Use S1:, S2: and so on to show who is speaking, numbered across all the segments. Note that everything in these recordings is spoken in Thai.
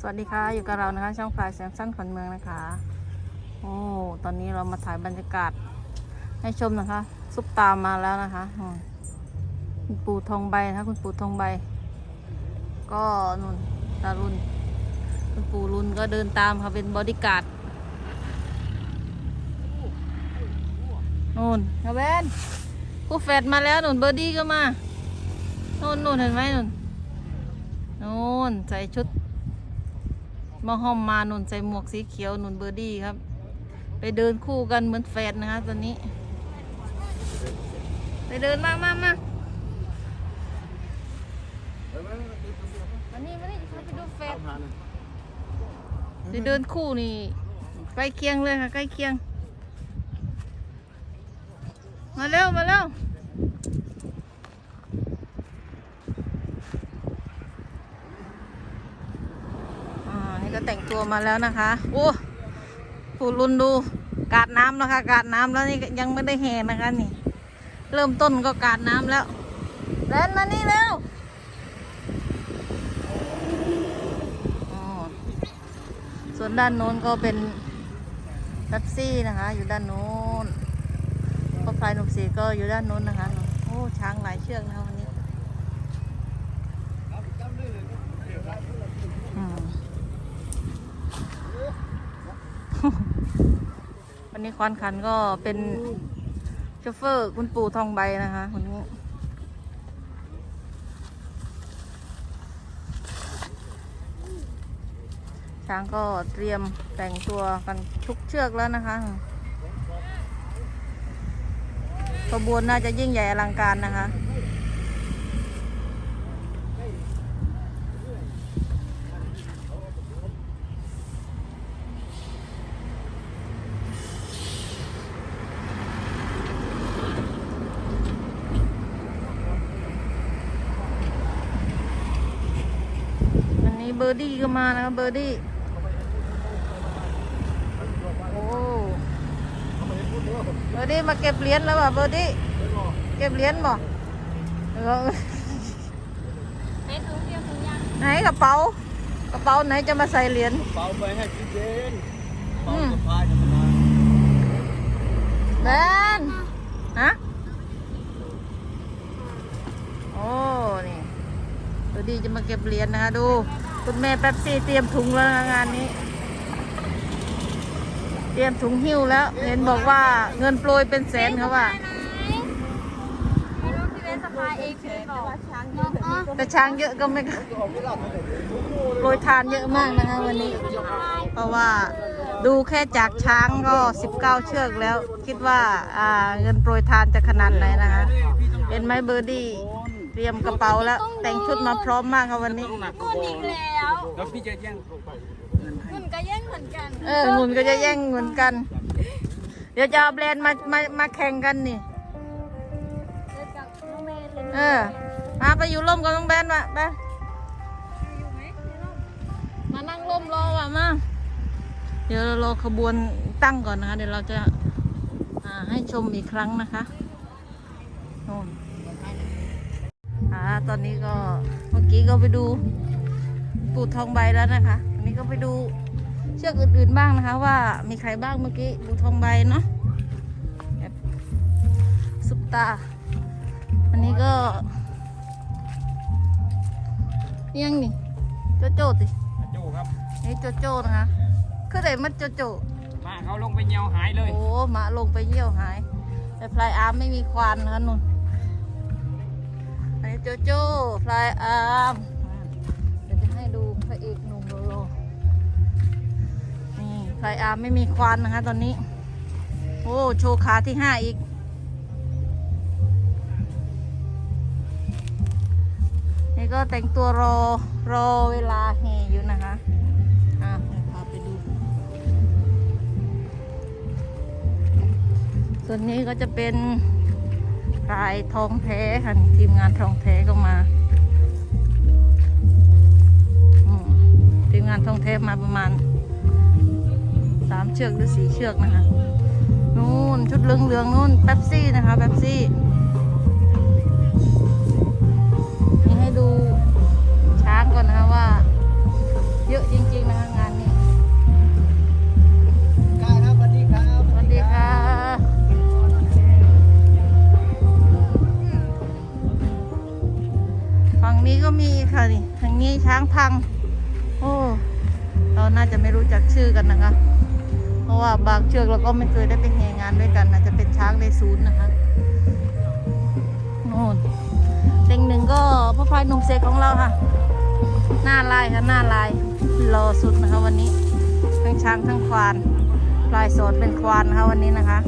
S1: สวัสดีค่ะ อยู่กับเรานะคะช่องฟลายแซมสั้นขอนเมืองนะคะ โอ้ตอนนี้เรามาถ่ายบรรยากาศ ให้ชมนะคะซุปตามมาแล้วนะคะคุณปู่ทองใบนะคะคุณปู่ทองใบ ก็นุ่นตารุนคุณปู่รุนก็เดินตามค่ะเป็นบอดี้การ์ดนู่นกระเบนผู้แฟดมาแล้วนุ่นเบอร์ดี้ก็มานู่นนู่นเห็นไหมนุ่นนู่นใส่ชุด มาห้อมมาหนุนใส่หมวกสีเขียวหนุนเบอร์ดี้ครับ ไปเดินคู่กันเหมือนแฟนนะคะตอนนี้ ไปเดินมามามาอันนี้มานี่เขาไปดูแฟนไปเดินคู่นี่ใกล้เคียงเลยค่ะใกล้เคียง มาเร็วมาเร็วอ่านี่ก็ แต่งตัวมาแล้วนะคะโอ้ผู้รุนดูกาดน้ำนะคะกาดน้ำแล้วนี่ยังไม่ได้แห่นะคะนี่ เริ่มต้นก็กาดน้ำแล้วแลนมานี่เร็วส่วนด้านโน้นก็เป็นแท็ซี่นะคะ อยู่ด้านโน้นพ่อพลายหนุ่มสีก็อยู่ด้านโน้นนะคะ โอ้ช้างหลายเชือกนะคะวันนี้อืม วั นนี้ควานขันก็เป็นโชเฟอร์คุณปู่ทองใบนะคะคนนี้ช้างก็เตรียมแต่งตัวกันทุกเชือกแล้วนะคะขบวนน่าจะยิ่งใหญ่อลังการนะคะ เบอร์ดี้ก็มานะครับเบอร์ดี้โอ้เบอร์ดี้มาเก็บเหรียญแล้วป่ะเบอร์ดี้เก็บเหรียญบ่แล้วก็
S2: เม็ดถุงเดียวถุงยาง
S1: ไหนกระเป๋ากระเป๋าไหนจะมาใส่เหรียญ
S3: เป่าไปให้พี่เจนเป่า
S1: อืม
S3: สะพายธรรมดา
S1: แบนฮะโอ้นี่เบอร์ดี้จะมาเก็บเหรียญนะคะดู คุณแม่แป๊บซี่เตรียมถุงแล้วนะงานนี้ เตรียมถุงหิ้วแล้ว เห็นบอกว่าเงินโปรยเป็นแสนเขาว่า
S2: ไม่รู้พี่เบนสะพายเองพี่เบนบอกว่าอ๋อ
S1: แต่ช้างเยอะก็ไม่โปรยทานเยอะมากนะคะวันนี้ เพราะว่าดูแค่จากช้างก็ 19 เชือกแล้ว คิดว่าเงินโปรยทานจะขนาดไหนนะคะเห็นไหมเบอร์ดี้ รียมกระเป๋าแล้ว แต่งชุดมาพร้อมมากค่ะวันนี้
S3: หนัก
S2: งุนอีกแล้ว
S3: แล้วพี่จะแย่งเงินให้
S2: งุนก็แย่งเหมือนกัน
S1: เอองุนก็จะแย่งเหมือนกัน เดี๋ยวจะเอาแบรนด์มามามาแข่งกันนี่
S2: เดินกับน้องเมย์เลย
S1: เออมาไปอยู่ร่มกับน้องแบรนด์มาไป
S2: อยู่ไหมในร่ม
S1: มานั่งร่มรอว่ะมาเดี๋ยวเรารอขบวนตั้งก่อนนะคะ เดี๋ยวเราจะอ่าให้ชมอีกครั้งนะคะโน่นอ่า ตอนนี้ก็เมื่อกี้ก็ไปดูปูทองใบแล้วนะคะอันนี้ก็ไปดูเชือกอื่นๆบ้างนะคะ ว่ามีใครบ้างเมื่อกี้ปูทองใบเนาะแบบซุปตา อันนี้ก็ยังนี่โจโจ้ติ
S3: โจครับ
S1: นี่โจโจ้นะคะคือไหนมันโจโจ้
S3: มาเขาลงไปเหี่ยวหายเลย
S1: โอ้หมาลงไปเยี่ยวหาย แต่พลายอาร์มไม่มีควานนะคะนุ่นอันนี้ โจโจ้พลายอาร์มเดี๋ยวจะให้ดูพระเอกหนุ่มโลโลนี่พลายอาร์มไม่มีควานนะคะตอนนี้ โอ้ โชว์ขาที่ห้าอีก นี่ก็แต่งตัวรอ รอเวลาแห่อยู่นะคะอะเดี๋ยวพาไปดู ส่วนนี้ก็จะเป็น รายทองแท้ค่ะทีมงานทองแท้ก็มาทีมงานทองแท้มาประมาณสามเชือกหรือสี่เชือกนะคะนู่นชุดเหลืองๆนู่นแป๊บซี่นะคะแป๊บซี่นี่ให้ดูช้างก่อนนะคะว่า เยอะพัือกันนะคะ เพราะว่าบางเชือกเราก็ไม่เคยได้ไปแห่งานด้วยกันนะจจะเป็นช้างในศูนย์นะคะโน่นเต็งหนึ่งก็พ่อพลายหนุ่มเสกของเราค่ะ หน้าลายค่ะหน้าลายรอสุดนะคะวันนี้ทั้งช้างทั้งควานลายสอนเป็นควานนะคะวันนี้นะคะ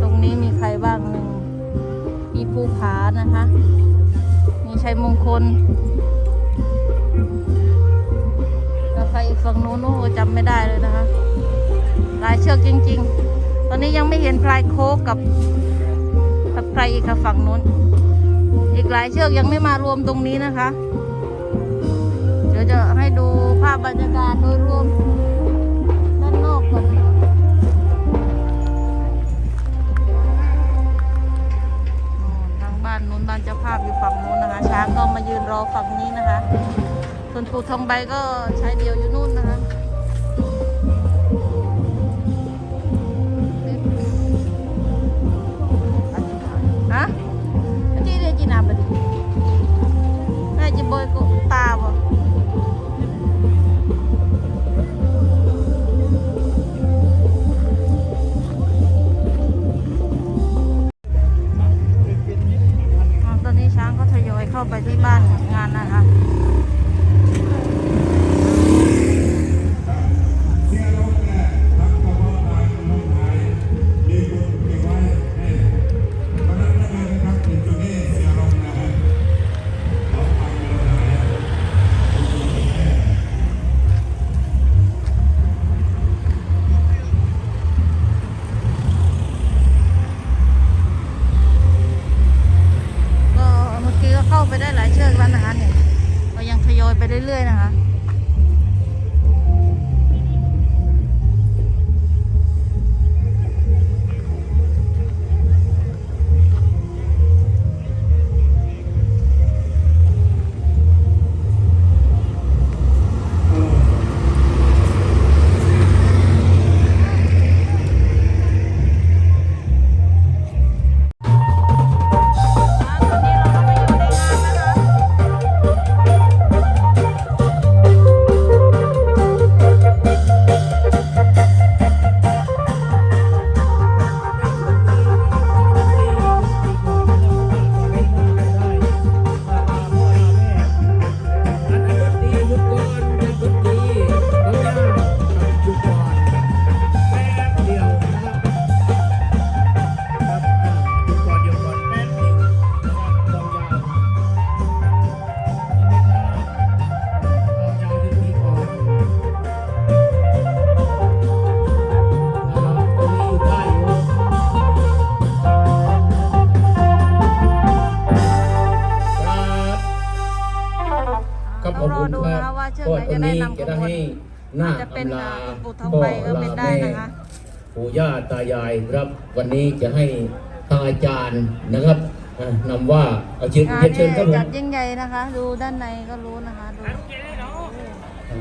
S1: ตรงนี้มีใครบ้างหนึ่งมีภูผานะคะ มีชัยมงคล ครอีกฝั่งนู้นโอ้จำไม่ได้เลยนะคะ หลายเชือกจริง ๆ ตอนนี้ยังไม่เห็นพลายโคกกับกับใครอีกค่ะฝั่งนู้น อีกหลายเชือกยังไม่มารวมตรงนี้นะคะ เดี๋ยวจะให้ดูภาพบรรยากาศโดยรวมด้านนอกก่อนทางบ้านนู้นบ้านเจ้าภาพอยู่ฝั่งนู้นนะคะ ช้างก็มายืนรอฝั่งนี้นะคะ ส่วนปูทองใบก็ใช้เดียวอยู่นู่นนะคะฮะที่เรียกจีนาบดีน่าจะบอยก็ตาบ่ น
S4: วั
S1: จะ
S4: น
S1: ได้
S4: นี้
S1: นำข
S4: จะ
S1: บ
S4: ได้
S1: วน
S4: ให้หน้า
S1: จะเป็น
S4: อำลา
S1: ปู่ทองใบก็เป็นได้นะคะ
S4: ปู่ย่าตายายครับ วันนี้จะให้ทางอาจารย์นะครับอะนำว่าเอาเชิญ
S1: งาน
S4: เรียนเชิ
S1: นี้
S4: ญครับผ
S1: จั
S4: ม
S1: ดยิ่งใหญ่นะคะ ดูด้านในก็รู้นะคะดู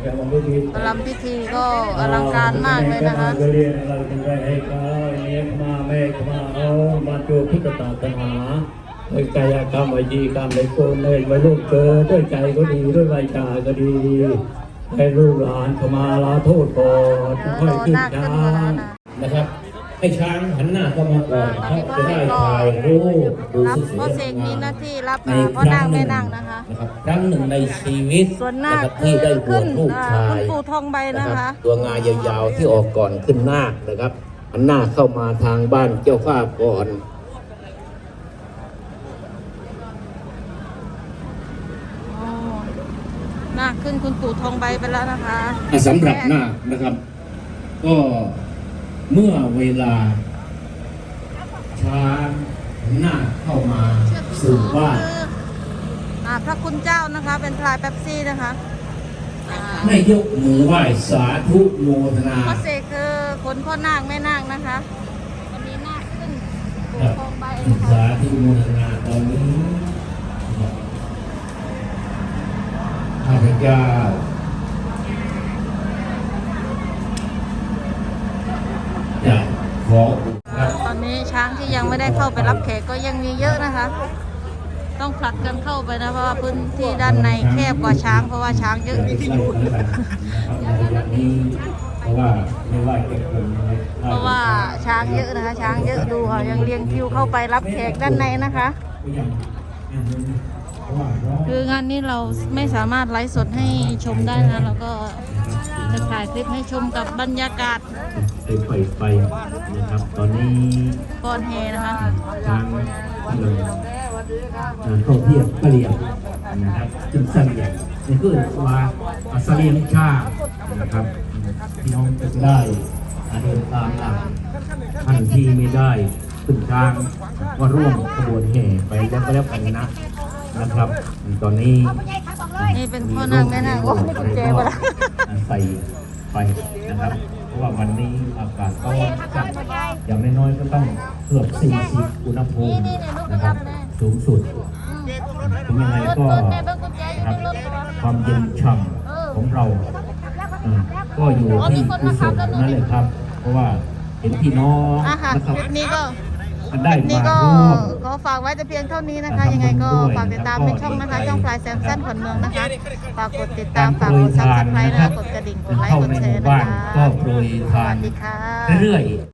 S4: ทางวันนี้
S1: ประลำพิธีก็อลังการมากเลยนะคะ
S5: เรียนเราเป็นไรให้เขาเนี้ยมาแม่มาเอามาจูพุทธศาสนาด้วยกายกรรมวิจีกรรมในโกนเลยไว้ลูกเจอด้วยใจก็ดีด้วยวาจาก็ดี ให้ลูกหลานเข้ามาลาโทษก่อนค่อยขึ้นช้าง
S4: นะครับให้ช้างหันหน้าเข้ามาก่อน
S1: ตอน
S4: ครับ
S1: นี้พ่อ
S4: จะ
S1: เส
S4: ได้
S1: กก็
S4: ถ่ายรูปดู
S1: รับ
S4: สวยๆ
S1: พ่อเสกมี
S4: งาม
S1: หน้าที่รับ
S4: ใน
S1: เอ่อพ่อ
S4: ครั้
S1: นาง
S4: งห
S1: แม่
S4: นึ่ง
S1: นางนะคะ
S4: นะครับครั้งหนึ่งในชีวิต
S1: ส่วนนา
S4: นะ
S1: ค
S4: ครับ
S1: คื
S4: ที่
S1: อ
S4: ได้บ
S1: ขึ้
S4: วนชลูก
S1: อ่า
S4: ชา
S1: คุณ
S4: ย
S1: ปู่ทองใบ
S4: นะ
S1: นะ
S4: ครั
S1: คะ
S4: บตัวงายาวๆที่ออกก่อนขึ้นนาคนะครับหันหน้าเข้ามาทางบ้านเจ้าภาพก่อน
S1: อ๋อ นาคขึ้นคุณปู่ทองใบไปแล้วนะคะ
S4: สำหรับนาคนะครับ ก็เมื่อเวลา ช้างนาคเข้ามา
S1: เชือกที่ส
S4: สู่
S1: อง
S4: บ้าน
S1: คืออ่าพระคุณเจ้านะคะ เป็นพลายแป๊บซี่นะคะอ่า
S4: ให้ยกมือไหว้สาธุโมทนา
S1: พ่อเสกคือขนพ่อนาคแม่นาคนะคะวันนี้นาคขึ้นปู่ทองใบนะคะ
S4: สาธุโมทนาตอนนี้ ข้าพเจ้าจะขอครับ
S1: ตอนนี้ช้างที่ยังไม่ได้เข้าไปรับแขกก็ยังมีเยอะนะคะ ต้องผลัดกันเข้าไปนะเพราะว่าพื้นที่ด้านในแคบกว่าช้าง เพราะว่าช้างเยอะ
S4: ที่ดูนะครับในระยะนี้เพราะว่าไม่ว่าจะเป็น
S1: เพราะว่าช้างเยอะนะคะ ช้างเยอะดูค่ะยังเรียงคิวเข้าไปรับแขกด้านในนะคะ
S4: ก็ยังเพราะว่าร้อง
S1: คืองานนี้เราไม่สามารถไลฟ์สดให้ชมได้นะเราก็จะถ่ายคลิปให้ชมกับบรรยากาศ
S4: ไปไปไปนะครับ ตอนนี้
S1: ก่อนเฮนะคะ
S4: ทางที่เราอ่าเข้าเทียบกะเหรี่ยงนะครับจึงเสลียงนี่คือว่าเสลียงชานะครับพี่น้องจะได้เดินตามหลังท่านที่ไม่ได้ขึ้นทางก็ร่วมขบวนแห่ไปยังก็แล้วกันนะ นะครับ ตอนนี้
S1: นี่เป็นพ่อนางแม่นางโอ้ไม่กุญแจมาละ
S4: ใส่ไปนะครับ เพราะว่าวันนี้อากาศก็จัดอย่างน้อยๆก็ต้องเกือบ 40 อุณหภูมินะครับสูงสุดถึงยังไงก็นะครับความเย็นฉ่ำของเราอ่าก็อยู่ที่กุศลนั่นเลยครับ เพราะว่าเห็นพี่น้อง
S1: อะค่ะ
S4: นะครับ
S1: คลิปนี้ก็
S4: ได้
S1: คลิปนี้
S4: มา
S1: ก็
S4: ร่วม
S1: ขอฝากไว้แต่เพียงเท่านี้นะคะ ยังไงก็ฝากติดตามในช่องนะคะ ช่องพลายแซมสันขวัญเมืองนะคะ ฝากกดติดตาม ฝากกดซับสไครต์นะคะ กดกระดิ่ง กดไลค์กดแชร์นะ
S4: บ้าน
S1: คะ
S4: ก็โปรย
S1: ส
S4: ทา
S1: วันสดีค่ะ
S4: เรื่อยๆ